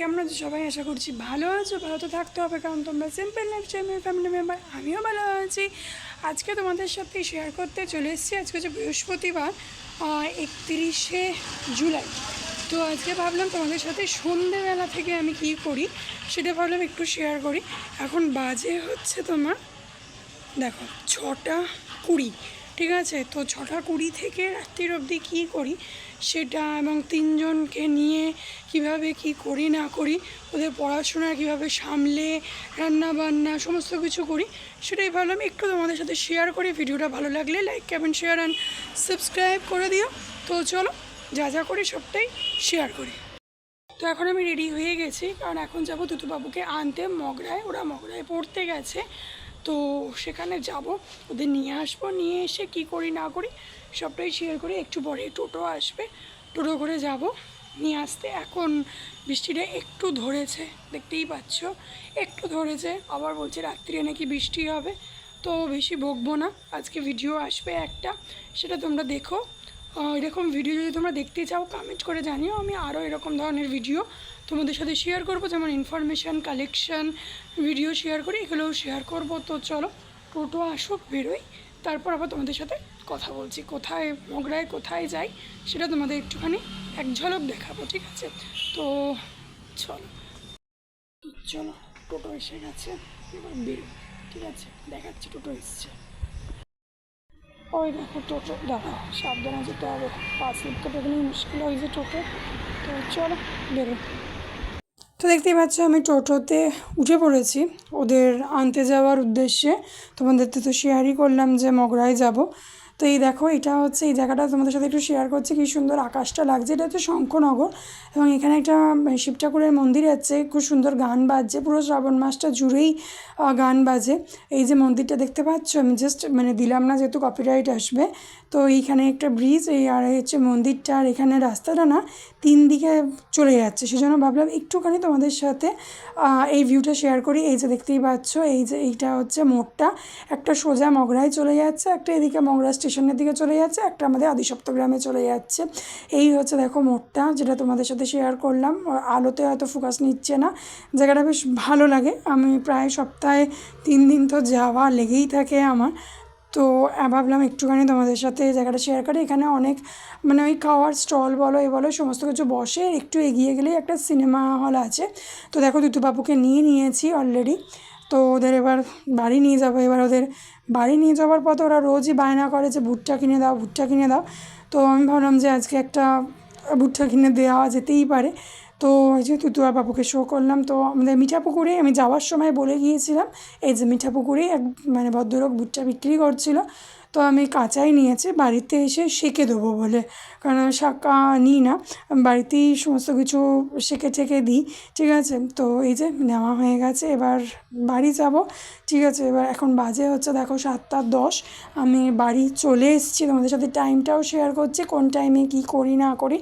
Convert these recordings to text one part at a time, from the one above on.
কেমন আছো সবাই আশা করছি ভালো আছো, ভালো তো থাকতে হবে, কারণ তোমরা সিম্পল লাইফ টাইমের ফ্যামিলি মেম্বার আমিও ভালো আছি। আজকে তোমাদের সাথে শেয়ার করতে চলে এসেছি, আজকে হচ্ছে বৃহস্পতিবার একত্রিশে জুলাই। তো আজকে ভাবলাম তোমাদের সাথে সন্ধেবেলা থেকে আমি কী করি, সেটা ভাবলাম একটু শেয়ার করি। এখন বাজে হচ্ছে তোমার, দেখো, ছটা কুড়ি, ঠিক আছে? তো ছটা কুড়ি থেকে রাত্রির অবধি কী করি? সেটা এবং তিনজনকে নিয়ে কীভাবে কি করি, না করি, ওদের পড়াশোনা কীভাবে সামলে রান্না বান্না সমস্ত কিছু করি, সেটাই ভাবলাম একটু তোমাদের সাথে শেয়ার করি। ভিডিওটা ভালো লাগলে like comment share and subscribe করে দিও। তো চলো, যা যা করি সবটাই শেয়ার করি। তো এখন আমি রেডি হয়ে গেছি, কারণ এখন যাব দুতুবাবুকে আনতে, মগরায়, ওরা মগরায় পড়তে গেছে। তো সেখানে যাব, ওদের নিয়ে আসব, নিয়ে এসে কি করি না করি সবটাই শেয়ার করি, একটু পরে টোটো আসবে, টোটো করে যাব, নিয়ে আসতে এখন বৃষ্টিটা একটু ধরেছে, দেখতেই পাচ্ছ, একটু ধরেছে, আবার বলছে রাত্রিরে নাকি বৃষ্টি হবে, তো বেশি বকবো না, আজকে ভিডিও আসবে একটা, সেটা তোমরা দেখো। এরকম ভিডিও যদি তোমরা দেখতে চাও কমেন্ট করে জানিও। আমি আরও এরকম ধরনের ভিডিও তোমাদের সাথে শেয়ার করব, যেমন ইনফরমেশান কালেকশান ভিডিও শেয়ার করি, এগুলোও শেয়ার করব। তো চলো, টোটো আসুক, বেরোই, তারপর আবার তোমাদের সাথে কথা বলছি। কোথায় মগরায়, কোথায় যাই, সেটা তোমাদের একটুখানি এক ঝলক দেখাবো, ঠিক আছে? তো চলো চলো, টোটো এসে গেছে, এবার বেরো ঠিক আছে? দেখাচ্ছি, টোটো এসছে। ওই দেখো টোটো, দাঁড়াও, সাবধানে যেতে হবে। পাঁচ মিনিট তো মুশকিল হয়েছে টোটো। তো চলো বেরো তো দেখতেই পাচ্ছ, আমি টোটোতে উঠে পড়েছি। ওদের আনতে যাওয়ার উদ্দেশ্যে তোমাদের তো শেয়ারই করলাম যে মগরায় যাব। তো এই দেখো, এটা হচ্ছে এই জায়গাটা তোমাদের সাথে একটু শেয়ার করছি, কি সুন্দর আকাশটা লাগছে। এটা হচ্ছে শঙ্খনগর এবং এখানে একটা শিব ঠাকুরের মন্দির আছে, খুব সুন্দর গান বাজছে, পুরো শ্রাবণ মাসটা জুড়েই গান বাজে। এই যে মন্দিরটা দেখতে পাচ্ছ, আমি জাস্ট মানে দিলাম না যেহেতু কপিরাইট আসবে। তো এইখানে একটা ব্রিজ এই আর হচ্ছে মন্দিরটা, আর এখানে রাস্তাটা না তিন দিকে চলে যাচ্ছে। সেজন্য ভাবলাম একটুখানি তোমাদের সাথে এই ভিউটা শেয়ার করি। এই যে দেখতেই পাচ্ছ, এই যে এইটা হচ্ছে মোড়টা। একটা সোজা মগরায় চলে যাচ্ছে, একটা এদিকে মগরা স্টেশনের দিকে চলে যাচ্ছে, একটা আমাদের আদিসপ্তগ্রামে চলে যাচ্ছে। এই হচ্ছে দেখো মোড়টা, যেটা তোমাদের সাথে শেয়ার করলাম। আলোতে হয়তো ফোকাস নিচ্ছে না। জায়গাটা বেশ ভালো লাগে। আমি প্রায় সপ্তাহে তিন দিন তো যাওয়া লেগেই থাকে আমার। তো ভাবলাম একটুখানি তোমাদের সাথে জায়গাটা শেয়ার করি। এখানে অনেক মানে ওই খাওয়ার স্টল বলো, এ বলো, সমস্ত কিছু বসে একটু এগিয়ে গেলেই একটা সিনেমা হল আছে। তো দেখো, দুতুবাবুকে নিয়ে নিয়েছি অলরেডি তো ওদের এবার বাড়ি নিয়ে যাব। এবার ওদের বাড়ি নিয়ে যাওয়ার পথে ওরা রোজই বায়না করে যে, ভুট্টা কিনে দাও, ভুট্টা কিনে দাও। তো আমি ভাবলাম যে, আজকে একটা ভুট্টা কিনে দেওয়া যেতেই পারে। তো এই যে তুতুয়ার বাবুকে শো করলাম, তো আমাদের মিঠাপুকুরে আমি যাওয়ার সময় বলে গিয়েছিলাম, এই যে মিঠা মিঠাপুকুরে এক মানে ভদ্রলোক ভুট্টা বিক্রি করছিল, তো আমি কাঁচাই নিয়েছি, বাড়িতে এসে সেঁকে দেবো বলে। কারণ শাঁকা নিই না বাড়িতেই সমস্ত কিছু সেঁকে টেকে দিই, ঠিক আছে? তো এই যে নেওয়া হয়ে গেছে, এবার বাড়ি যাব, ঠিক আছে? এবার এখন বাজে হচ্ছে, দেখো সাতটা দশ, আমি বাড়ি চলে এসেছি, তোমাদের সাথে টাইমটাও শেয়ার করছি, কোন টাইমে কী করি না করি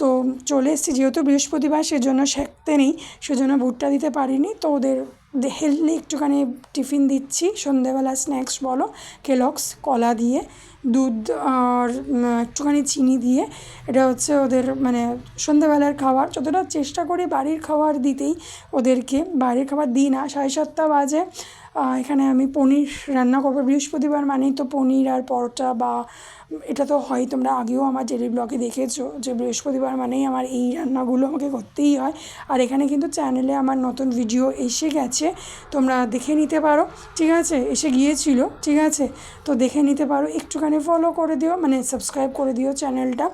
তো চলে এসেছি, যেহেতু বৃহস্পতিবার সেজন্য শেখতে নেই, সেজন্য ভুট্টা দিতে পারিনি। তো ওদের হেলদি একটুখানি টিফিন দিচ্ছি। সন্ধেবেলা স্ন্যাক্স বলো কেলক্স কলা দিয়ে, দুধ আর একটুখানি চিনি দিয়ে। এটা হচ্ছে ওদের মানে সন্ধেবেলার খাবার। যতটা চেষ্টা করি বাড়ির খাবার দিতেই ওদেরকে। বাড়ির খাবার দিই না, সাড়ে সাতটা বাজে। এখানে আমি পনির রান্না করব। বৃহস্পতিবার মানেই তো পনির আর পরোটা বা এটা তো হয়, তোমরা আগেও আমার ডেলি ব্লগে দেখেছ যে বৃহস্পতিবার মানেই আমার এই রান্নাগুলো আমাকে করতেই হয়। আর এখানে কিন্তু চ্যানেলে আমার নতুন ভিডিও এসে গেছে, তোমরা দেখে নিতে পারো। ঠিক আছে? এসে গিয়েছিল, ঠিক আছে? তো দেখে নিতে পারো। একটুখানি ফলো করে দিও মানে সাবস্ক্রাইব করে দিও চ্যানেলটা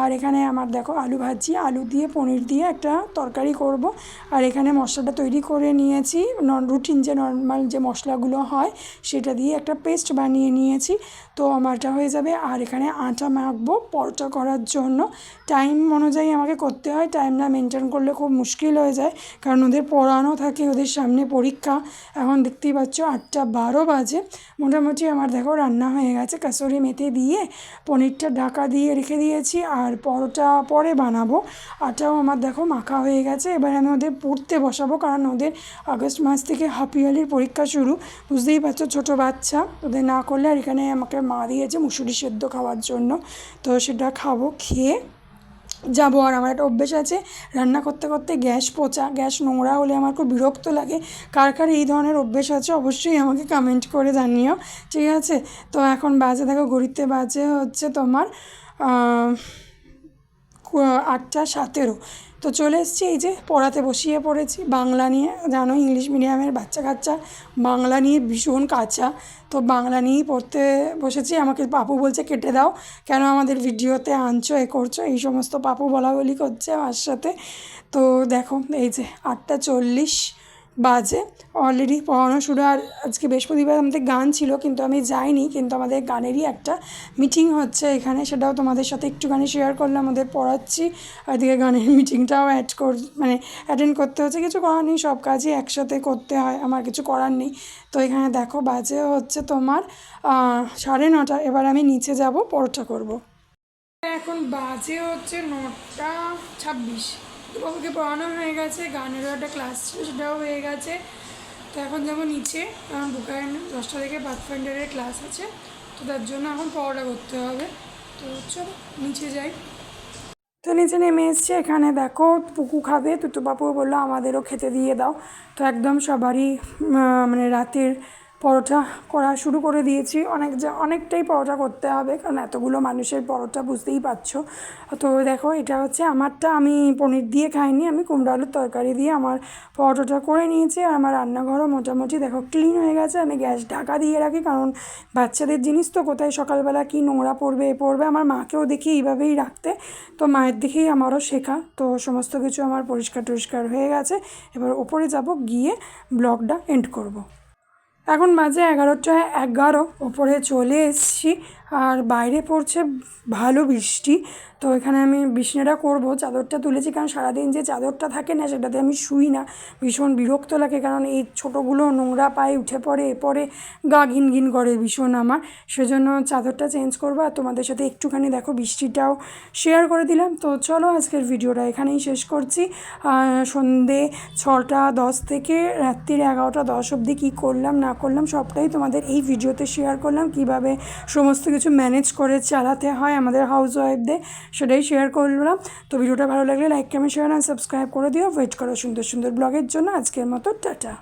আর এখানে আমার দেখো আলু ভাজি, আলু দিয়ে পনির দিয়ে একটা তরকারি করব। আর এখানে মশলাটা তৈরি করে নিয়েছি। নন রুটিন যে নর্মাল যে মশলাগুলো হয়, সেটা দিয়ে একটা পেস্ট বানিয়ে নিয়েছি। তো আমারটা হয়ে যাবে আর এখানে আটা মাখবো পরোটা করার জন্য। টাইম অনুযায়ী আমাকে করতে হয়। টাইম না মেনটেন করলে খুব মুশকিল হয়ে যায়। কারণ ওদের পড়ানো থাকে, ওদের সামনে পরীক্ষা। এখন দেখতেই পাচ্ছ আটটা বারো বাজে। মোটামুটি আমার দেখো রান্না হয়ে গেছে। কাসুরি মেথি দিয়ে পনিরটা ঢাকা দিয়ে রেখে দিয়েছি আর পরোটা পরে বানাবো। আটাও আমার দেখো মাখা হয়ে গেছে। এবার আমি ওদের পড়তে বসাবো কারণ ওদের আগস্ট মাস থেকে হাফ ইয়ারলির পরীক্ষা শুরু। বুঝতেই পারছ ছোটো বাচ্চা। ওদের না করলে আর এখানে আমাকে মা দিয়েছে মুসুরি সেদ্ধ খাওয়ার জন্য। তো সেটা খাব, খেয়ে যাব। আর আমার একটা অভ্যেস আছে, রান্না করতে করতে গ্যাস পচা, গ্যাস নোংরা হলে আমার খুব বিরক্ত লাগে। কার কার এই ধরনের অভ্যেস আছে অবশ্যই আমাকে কমেন্ট করে জানিও, ঠিক আছে? তো এখন বাজে, দেখো, ঘড়িতে বাজে হচ্ছে তোমার আটটা সতেরো। তো চলে এসছি এই যে পড়াতে বসিয়ে পড়েছি, বাংলা নিয়ে। জানো ইংলিশ মিডিয়ামের বাচ্চা কাচ্চা, বাংলা নিয়ে ভীষণ কাঁচা। তো বাংলা নিয়েই পড়তে বসেছি। আমাকে পাপু বলছে, কেটে দাও। কেন আমাদের ভিডিওতে আনছো, এ করছ? এই সমস্ত পাপু বলা বলি করছে আমার সাথে। তো দেখো, এই যে আটটা চল্লিশ। বাজে। অলরেডি পড়ানো শুরু আর আজকে বৃহস্পতিবার আমাদের গান ছিল, কিন্তু আমি যাইনি, কিন্তু আমাদের গানেরই একটা মিটিং হচ্ছে এখানে, সেটাও তোমাদের সাথে একটুখানি শেয়ার করলাম আমাদের পড়াচ্ছি। আর এদিকে গানের মিটিংটাও অ্যাড কর মানে অ্যাটেন্ড করতে হচ্ছে, কিছু করার নেই, সব কাজই একসাথে করতে হয়, আমার কিছু করার নেই। তো এখানে দেখো, বাজে হচ্ছে তোমার সাড়ে নটা, এবার আমি নিচে যাব, পরোটা করব। এখন বাজে হচ্ছে নটা ছাব্বিশ। বাবুকে পড়ানো হয়ে গেছে গানেরও একটা ক্লাস ছিল, সেটাও হয়ে গেছে। তো এখন যাব নিচে, কারণ বুকায় দশটা থেকে পাথফাইন্ডারের ক্লাস আছে, তো তার জন্য এখন পড়াটা করতে হবে। তো চলো, নিচে যাই। তো নিচে নেমে এসছে, এখানে দেখো পুকু খাবে। তুতু বাপু বলল, আমাদেরও খেতে দিয়ে দাও। তো একদম সবারই মানে রাতের পরোটা করা শুরু করে দিয়েছি। অনেক যা, অনেকটাই পরোটা করতে হবে, কারণ এতগুলো মানুষের পরোটা বুঝতেই পারছ। তো দেখো, এটা হচ্ছে আমারটা, আমি পনির দিয়ে খাইনি, আমি কুমড়ো আলুর তরকারি দিয়ে আমার পরোটাটা করে নিয়েছি। আর আমার রান্নাঘরও মোটামুটি দেখো ক্লিন হয়ে গেছে। আমি গ্যাস ঢাকা দিয়ে রাখি, কারণ বাচ্চাদের জিনিস তো কোথায় সকালবেলা কি নোংরা পড়বে, এ পড়বে। আমার মাকেও দেখি এইভাবেই রাখতে। তো মায়ের দেখেই আমারও শেখা। তো সমস্ত কিছু আমার পরিষ্কার টরিষ্কার হয়ে গেছে। এবার ওপরে যাব, গিয়ে ব্লগটা এন্ড করব। এখন বাজে এগারোটা এগারো ওপরে চলে এসেছি। আর বাইরে পড়ছে ভালো বৃষ্টি। তো এখানে আমি বিছনাটা করব, চাদরটা তুলেছি, কারণ সারাদিন যে চাদরটা থাকে না, সেটাতে আমি শুই না। ভীষণ বিরক্ত লাগে, কারণ এই ছোটোগুলো নোংরা পায়ে উঠে পড়ে এ পড়ে গা ঘিন ঘিন করে ভীষণ আমার। সেজন্য চাদরটা চেঞ্জ করব, আর তোমাদের সাথে একটুখানি দেখো বৃষ্টিটাও শেয়ার করে দিলাম। তো চলো আজকের ভিডিওটা এখানেই শেষ করছি। সন্ধে ছটা দশ থেকে রাত্রির এগারোটা দশ অবধি কী করলাম, না করলাম, সবটাই তোমাদের এই ভিডিওতে শেয়ার করলাম। কীভাবে সমস্ত কিছু ম্যানেজ করে চালাতে হয় আমাদের হাউস ওয়াইফদের সেটাই শেয়ার করলাম। তো ভিডিওটা ভালো লাগলে লাইক কমেন্ট শেয়ার আর সাবস্ক্রাইব করে দিও। ওয়েট করো সুন্দর সুন্দর ব্লগের জন্য। আজকের মতো, টাটা।